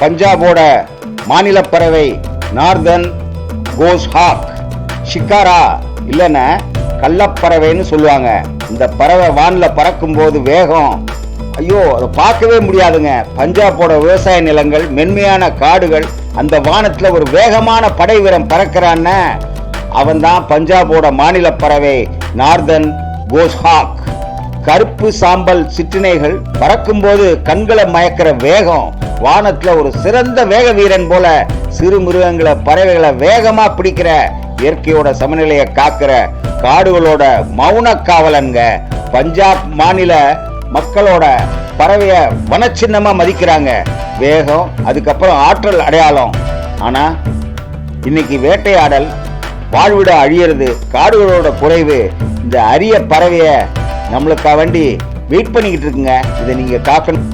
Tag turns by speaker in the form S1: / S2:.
S1: பஞ்சாபோட மாநில பறவை நார்தன் கோஸ் ஹாக் ஷிக்காரா இல்லைன்னா கள்ளப்பறவைன்னு சொல்லுவாங்க. இந்த பறவை வானில் பறக்கும் போது வேகம். ஐயோ அதை பார்க்கவே முடியாதுங்க. பஞ்சாபோட விவசாய நிலங்கள் மென்மையான காடுகள் அந்த வானத்தில் ஒரு வேகமான படை வீரன் பறக்கிறான்ன அவன் தான் பஞ்சாபோட மாநில பறவை நார்தன் கோஸ்ஹாக் கருப்பு சாம்பல் சிற்றினைகள் பறக்கும்போது கண்களை மயக்கிற வேகம். வானத்துல ஒரு சிறந்த வேக வீரன் போல சிறு மிருகங்களை பறவைகளை வேகமா பிடிக்கிற இயற்கையோட சமநிலையை காக்கிற காடுகளோட மௌன காவலன்க பஞ்சாப் மாநில மக்களோட பறவைய வனச்சின்னமா மதிக்கிறாங்க. வேகம் அதுக்கப்புறம் ஆற்றல் அடையாளம். ஆனா இன்னைக்கு வேட்டையாடல் வாழ்விட அழியிறது காடுகளோட குறைவு இந்த அரிய பறவைய நம்மளுக்கா வேண்டி வெயிட் பண்ணிக்கிட்டு இருக்குங்க. இதை நீங்க காக்கணும்.